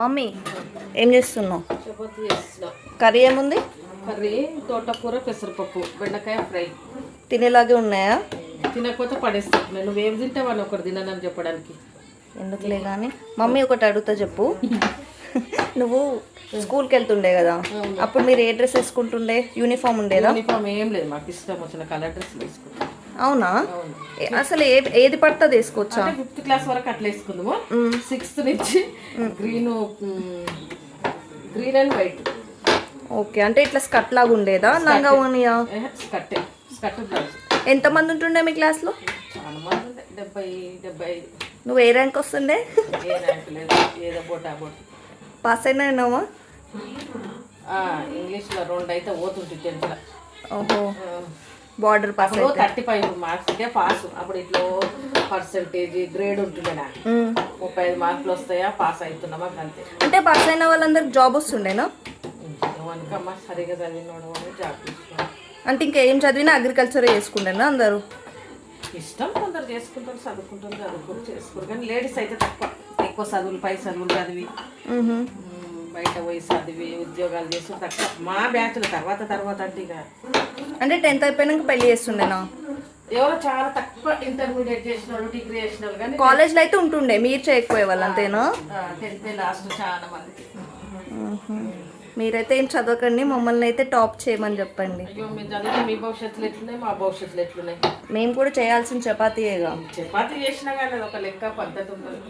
Mummy ఏం చేస్తున్నావు? Chapati curry ఏముంది? కర్రీ తోటకూర పెసరపప్పు బెండకాయ ఫ్రై. తినేలాగే ఉన్నాయా? తినకపోతే పడేస్తాను నేను నువ్వేం తింటావని ఒకటి తినని చెప్పడానికి. ఎందుకులే కానీ మమ్మీ ఒకటి అడుగుతా చెప్పు. నువ్వు స్కూల్కి వెళ్తుండే కదా? అప్పుడు మీరు ఏ డ్రెస్ వేసుకుంటుండే? యూనిఫామ్ ఉండేదా? యూనిఫామ్ ఏం లేదు. మాకు ఇష్టం వచ్చిన కలర్ డ్రెస్ వేసుకుంటాం. అవునా? అసలు ఏది పడుతుంది వేసుకోవచ్చా? ఫిఫ్త్ క్లాస్ వరకు అట్లా వేసుకుందాము. సిక్స్త్ నుంచి green green and white. Okay అంటే ఇట్లా స్కట్ లాగా ఉండేదా? లంగా ఓనియా? స్కట్ స్కట్ బ్లౌజ్. ఎంతమంది ఉంటుండే మీ క్లాస్లో? చాలా మంది ఉండే. డెబ్బై డెబ్బై. నువ్వు ఏ ర్యాంక్ వస్తుండే? ఏ ర్యాంక్ లేదు. ఏదో బోట్ పాస్ అయినావా ఇంగ్లీష్లో రెండు అయితే పోతుంటుంది టెన్త్లో. ఓహో. బార్డర్ పాస్ థర్టీ ఫైవ్ మార్క్స్కే పాస్ అప్పుడు ఇట్లా పర్సంటేజ్ గ్రేడ్ ఉంటుండే నాకు. ముప్పై ఐదు మార్కులు వస్తాయా పాస్ అవుతున్నామా అంతే. అంటే పాస్ అయిన వాళ్ళందరికి జాబ్ వస్తుండేనా? ఏమనుకమ్మా సరిగా చదివినోడు అని జాబ్ అంటే ఇంకా ఏం చదివినా అగ్రికల్చర్ చేసుకుండేనా అందరూ? ఇష్టం కొందరు చేసుకుంటారు చదువుకుంటారు చదువుకుంటారు చేసుకోరు కానీ లేడీస్ అయితే తక్కువ. ఎక్కువ చదువులు పై చదువులు చదివి బయట పోయి చదివి ఉద్యోగాలు చేసి తక్కువ. మా బ్యాచ్లు తర్వాత తర్వాత అంటే ఇక అంటే టెన్త్ అయిపోయినాక పెళ్ళి చేస్తుండేనా? ఎవరో చాలా తక్కువ ఇంటర్మీడియట్ చేసిన వాళ్ళు డిగ్రీ చేసిన వాళ్ళు కానీ కాలేజ్లో అయితే ఉంటుండే మీరు చేయకపోయే వాళ్ళు అంతేనా? టెన్త్ లాస్ట్ చాలా మందికి. మీరైతే ఏం చదవకండి మమ్మల్ని అయితే టాప్ చేయమని చెప్పండి. మీ భవిష్యత్తులు ఎట్లున్నాయి మా భవిష్యత్తులు ఎట్లున్నాయి? మేము కూడా చేయాల్సిన చపాతీయేగా. చపాతీ చేసినా కానీ ఒక లెక్క పద్ధతి ఉంటుంది